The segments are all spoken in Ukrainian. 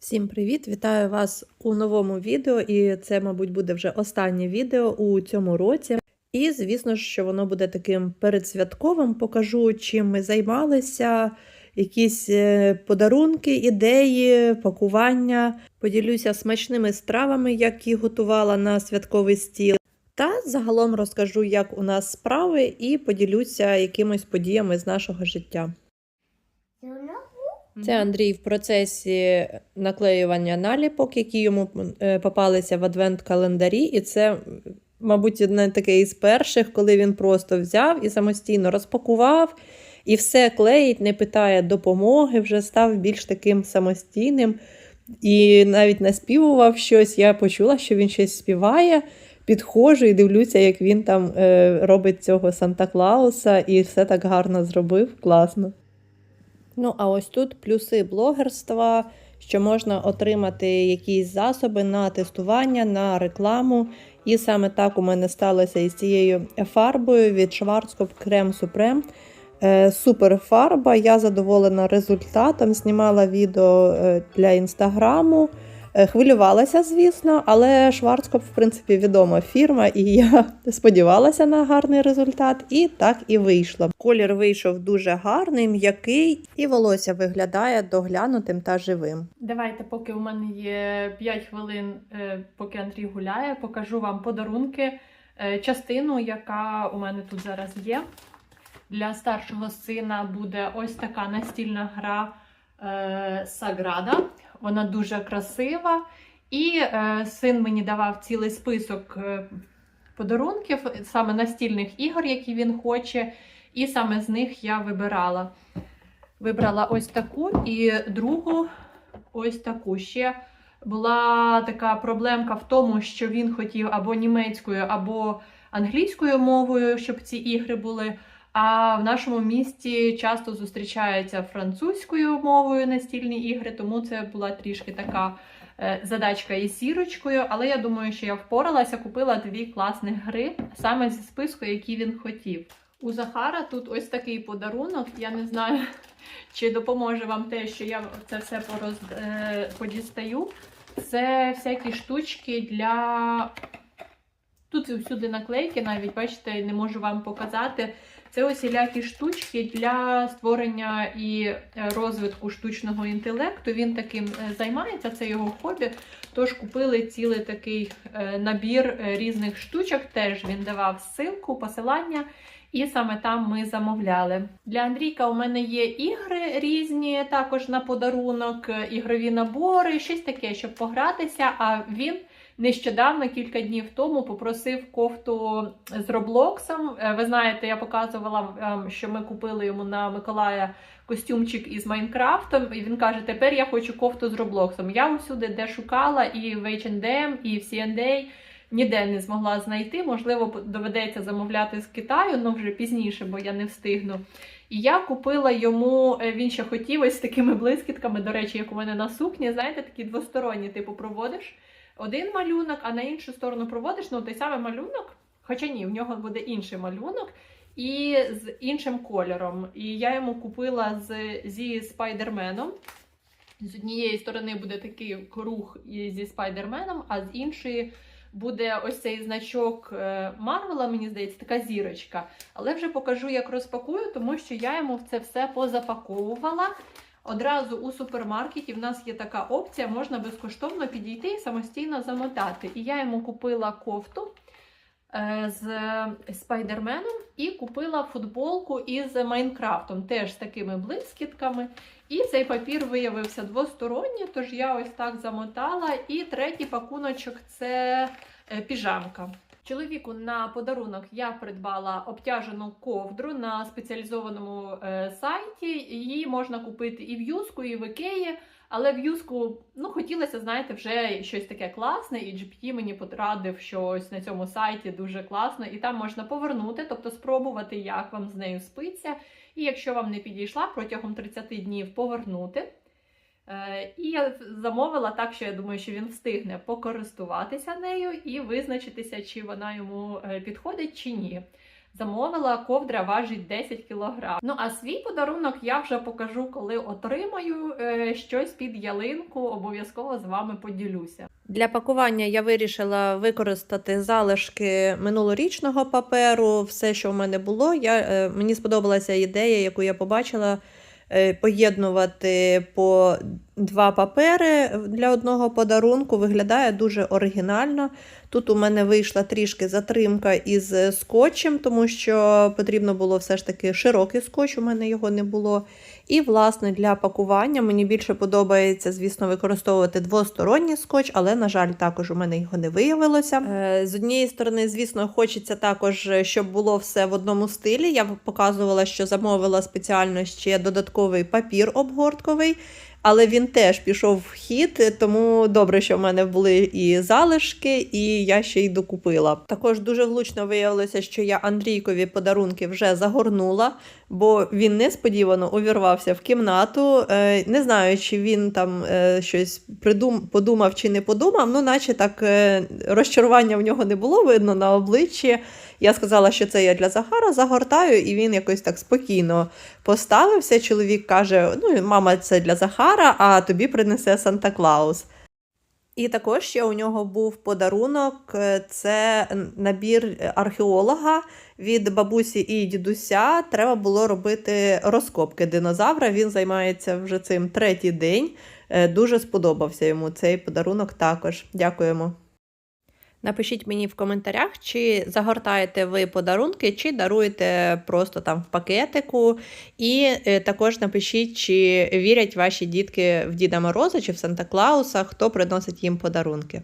Всім привіт! Вітаю вас у новому відео, і це, мабуть, буде вже останнє відео у цьому році. І, звісно ж, що воно буде таким передсвятковим. Покажу, чим ми займалися, якісь е, подарунки, ідеї, пакування. Поділюся смачними стравами, які готувала на святковий стіл. Та загалом розкажу, як у нас справи, і поділюся якимись подіями з нашого життя. Це Андрій в процесі наклеювання наліпок, які йому е, попалися в адвент-календарі, і це, мабуть, одне таке із перших, коли він просто взяв і самостійно розпакував, і все клеїть, не питає допомоги, вже став більш таким самостійним. І навіть наспівував щось. Я почула, що він щось співає. Підходжу і дивлюся, як він там е, робить цього Санта Клауса, і все так гарно зробив, класно. Ну, а ось тут плюси блогерства, що можна отримати якісь засоби на тестування, на рекламу. І саме так у мене сталося із цією фарбою від Schwarzkopf Supreme. Е, Супер фарба, я задоволена результатом. Знімала відео е, для інстаграму. Е, Хвилювалася, звісно, але Schwarzkopf, в принципі, відома фірма, і я сподівалася на гарний результат, і так і вийшло. Колір вийшов дуже гарний, м'який, і волосся виглядає доглянутим та живим. Давайте, поки у мене є 5 хвилин, е, поки Андрій гуляє, покажу вам подарунки. Е, Частину, яка у мене тут зараз є. Для старшого сина буде ось така настільна гра Саграда. Вона дуже красива. І е, син мені давав цілий список е, подарунків, саме настільних ігор, які він хоче. І саме з них я вибирала. Вибрала ось таку і другу ось таку. Ще була така проблемка в тому, що він хотів або німецькою, або англійською мовою, щоб ці ігри були. А в нашому місті часто зустрічаються французькою мовою настільні ігри, тому це була трішки така е, задачка із сірочкою. Але я думаю, що я впоралася, купила дві класні гри саме зі списку, які він хотів. У Захара тут ось такий подарунок. Я не знаю, чи допоможе вам те, що я це все пороз... е, подістаю. Це всякі штучки для. Тут всюди наклейки, навіть бачите, не можу вам показати. Це усілякі штучки для створення і е, розвитку штучного інтелекту. Він таким е, займається, це його хобі. Тож купили цілий такий е, набір різних штучок. Теж він давав ссылку, посилання. І саме там ми замовляли. Для Андрійка у мене є ігри різні, також на подарунок, ігрові набори, щось таке, щоб погратися. А він нещодавно, кілька днів тому, попросив кофту з Роблоксом. Е, Ви знаєте, я показувала вам, що ми купили йому на Миколая костюмчик із Майнкрафтом. І він каже: тепер я хочу кофту з Роблоксом. Я усюди де шукала, і в H&M, і в C&A, ніде не змогла знайти. Можливо, доведеться замовляти з Китаю, ну вже пізніше, бо я не встигну. І я купила йому, е, він ще хотів ось з такими блискітками, до речі, як у мене на сукні, знаєте, такі двосторонні, типу, проводиш один малюнок, а на іншу сторону проводиш ну, той самий малюнок. Хоча ні, в нього буде інший малюнок і з іншим кольором. І я йому купила з, зі спайдерменом. З однієї сторони буде такий круг зі спайдерменом, а з іншої буде ось цей значок е, Марвела, мені здається, така зірочка. Але вже покажу, як розпакую, тому що я йому це все позапаковувала. Одразу у супермаркеті в нас є така опція, можна безкоштовно підійти і самостійно замотати. І я йому купила кофту е, з спайдерменом і купила футболку із Майнкрафтом, теж з такими блискітками. І цей папір виявився двосторонній, тож я ось так замотала. І третій пакуночок це е, піжамка. Чоловіку на подарунок я придбала обтяжену ковдру на спеціалізованому е, сайті. Її можна купити і в Юску, і в Ікеї. Але в Юску ну, хотілося, знаєте, вже щось таке класне, і GPT мені порадив, що ось на цьому сайті дуже класно, і там можна повернути, тобто спробувати, як вам з нею спиться. І якщо вам не підійшла, протягом 30 днів повернути. Е, І я замовила так, що я думаю, що він встигне покористуватися нею і визначитися, чи вона йому е, підходить чи ні. Замовила ковдра важить 10 кг. Ну а свій подарунок я вже покажу, коли отримаю е, щось під ялинку. Обов'язково з вами поділюся. Для пакування я вирішила використати залишки минулорічного паперу, все, що в мене було. Я, мені сподобалася ідея, яку я побачила, поєднувати по два папери для одного подарунку. Виглядає дуже оригінально. Тут у мене вийшла трішки затримка із скотчем, тому що потрібно було все ж таки широкий скотч, у мене його не було. І, власне, для пакування мені більше подобається, звісно, використовувати двосторонній скотч, але, на жаль, також у мене його не виявилося. Е, З однієї сторони, звісно, хочеться також, щоб було все в одному стилі. Я показувала, що замовила спеціально ще додатковий папір обгортковий. Але він теж пішов в хід, тому добре, що в мене були і залишки, і я ще й докупила. Також дуже влучно виявилося, що я Андрійкові подарунки вже загорнула, бо він несподівано увірвався в кімнату. Е, Не знаю, чи він там е, щось придум... подумав чи не подумав. Ну, наче так е, розчарування в нього не було видно на обличчі. Я сказала, що це я для Захара загортаю, і він якось так спокійно поставився. Чоловік каже: Ну, мама, це для Захара, а тобі принесе Санта Клаус. І також ще у нього був подарунок: це набір археолога від бабусі і дідуся. Треба було робити розкопки динозавра. Він займається вже цим третій день. Е, Дуже сподобався йому цей подарунок також. Дякуємо. Напишіть мені в коментарях, чи загортаєте ви подарунки, чи даруєте просто там в пакетику. І е, також напишіть, чи вірять ваші дітки в Діда Мороза чи в Санта Клауса, хто приносить їм подарунки.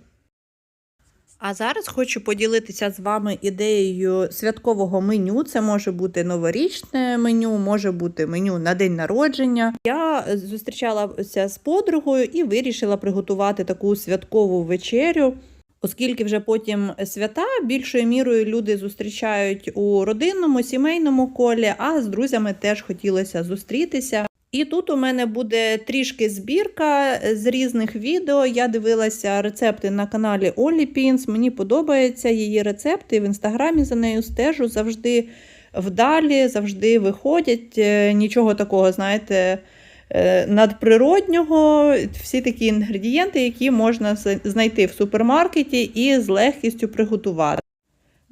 А зараз хочу поділитися з вами ідеєю святкового меню. Це може бути новорічне меню, може бути меню на день народження. Я зустрічалася з подругою і вирішила приготувати таку святкову вечерю. Оскільки вже потім свята більшою мірою люди зустрічають у родинному, сімейному колі, а з друзями теж хотілося зустрітися. І тут у мене буде трішки збірка з різних відео. Я дивилася рецепти на каналі Олі Пінс. Мені подобаються її рецепти. В інстаграмі за нею стежу завжди вдалі, завжди виходять. Е, Нічого такого, знаєте, надприроднього. Всі такі інгредієнти, які можна знайти в супермаркеті і з легкістю приготувати.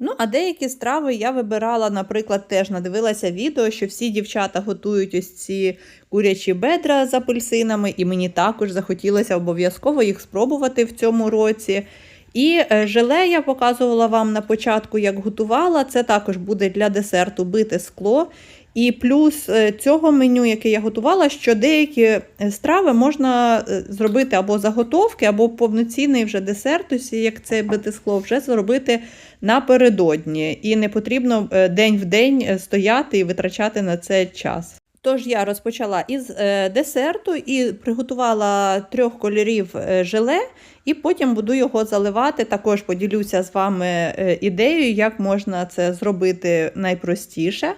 Ну, а деякі страви я вибирала, наприклад, теж надивилася відео, що всі дівчата готують ось ці курячі бедра з апельсинами, і мені також захотілося обов'язково їх спробувати в цьому році. І е, желе я показувала вам на початку, як готувала. Це також буде для десерту бите скло. І плюс е, цього меню, яке я готувала, що деякі е, страви можна е, зробити або заготовки, або повноцінний вже десерт, ось як це бите скло, вже зробити напередодні. І не потрібно день в день стояти і витрачати на це час. Тож я розпочала із десерту і приготувала трьох кольорів желе, і потім буду його заливати. Також поділюся з вами ідеєю, як можна це зробити найпростіше.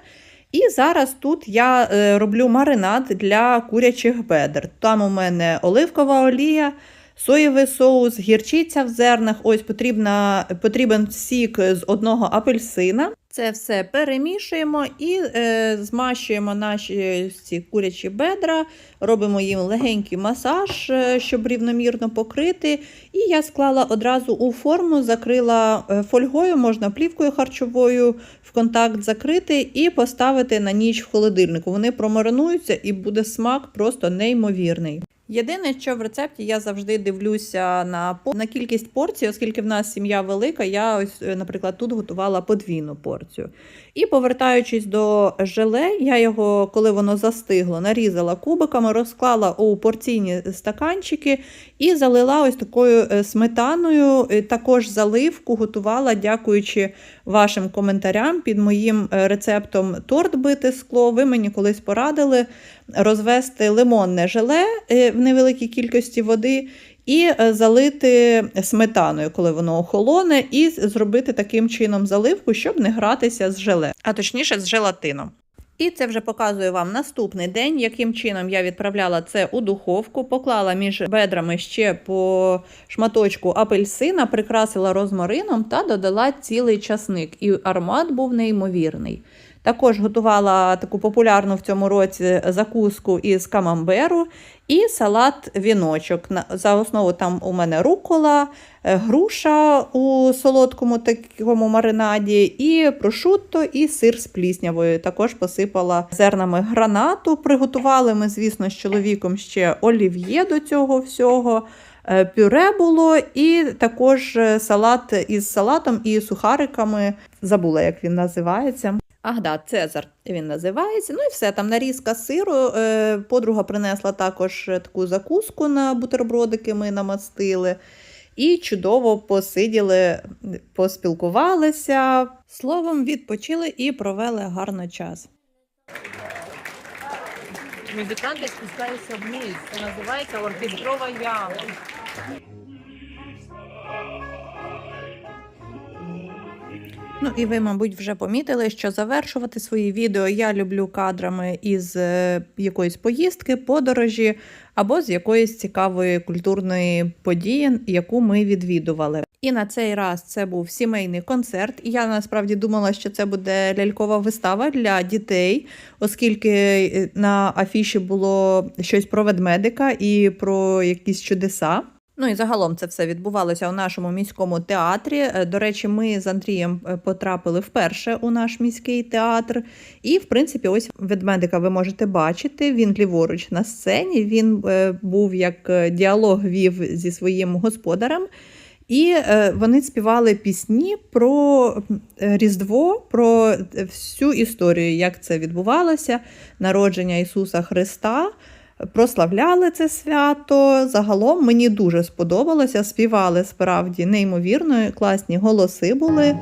І зараз тут я е, роблю маринад для курячих бедер. Там у мене оливкова олія, соєвий соус, гірчиця в зернах. Ось потрібна, потрібен сік з одного апельсина. Це все перемішуємо і е, змащуємо наші ці курячі бедра, робимо їм легенький масаж, е, щоб рівномірно покрити. І я склала одразу у форму, закрила е, фольгою, можна плівкою харчовою в контакт закрити і поставити на ніч в холодильнику. Вони промаринуються і буде смак просто неймовірний. Єдине, що в рецепті я завжди дивлюся на, на кількість порцій, оскільки в нас сім'я велика, я ось, е, наприклад, тут готувала подвійну порцію. І повертаючись до желе, я його, коли воно застигло, нарізала кубиками, розклала у порційні стаканчики і залила ось такою е, сметаною. Е, Також заливку готувала, дякуючи вашим коментарям під моїм рецептом торт бити скло. Ви мені колись порадили розвести лимонне желе е, в невеликій кількості води і е, залити сметаною, коли воно охолоне, і зробити таким чином заливку, щоб не гратися з желе, а точніше з желатином. І це вже показую вам наступний день, яким чином я відправляла це у духовку, поклала між бедрами ще по шматочку апельсина, прикрасила розмарином та додала цілий часник. І аромат був неймовірний. Також готувала таку популярну в цьому році закуску із камамберу і салат віночок. За основу там у мене рукола, е, груша у солодкому такому маринаді, і прошутто, і сир з пліснявою. Також посипала зернами гранату. Приготували ми, звісно, з чоловіком ще олів'є до цього всього. Е, Пюре було, і також е, салат із салатом і сухариками. Забула, як він називається. Ах, да, Цезар він називається. Ну і все, там нарізка сиру. Е, Подруга принесла також е, таку закуску на бутербродики, ми намастили. І чудово посиділи, поспілкувалися. Словом, відпочили і провели гарно час. Музиканти спускаються вниз. Це називається оркестрова яма. Ну і ви, мабуть, вже помітили, що завершувати свої відео я люблю кадрами із е, якоїсь поїздки, подорожі або з якоїсь цікавої культурної події, яку ми відвідували. І на цей раз це був сімейний концерт. Я насправді думала, що це буде лялькова вистава для дітей, оскільки е, на афіші було щось про ведмедика і про якісь чудеса. Ну і загалом це все відбувалося у нашому міському театрі. Е, До речі, ми з Андрієм е, потрапили вперше у наш міський театр. І, в принципі, ось ведмедика ви можете бачити. Він ліворуч на сцені. Він е, був як діалог вів зі своїм господарем. І вони співали пісні про Різдво, про всю історію, як це відбувалося, народження Ісуса Христа. Прославляли це свято. Загалом мені дуже сподобалося. Співали справді неймовірно, класні голоси були.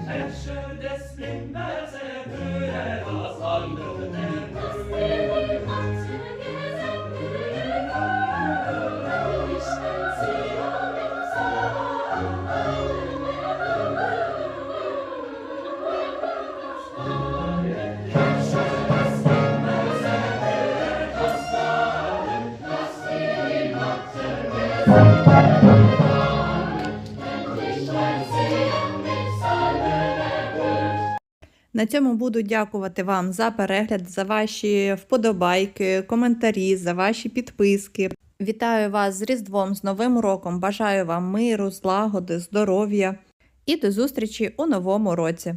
На цьому буду дякувати вам за перегляд, за ваші вподобайки, коментарі, за ваші підписки. Вітаю вас з Різдвом, з Новим роком. Бажаю вам миру, злагоди, здоров'я і до зустрічі у новому році.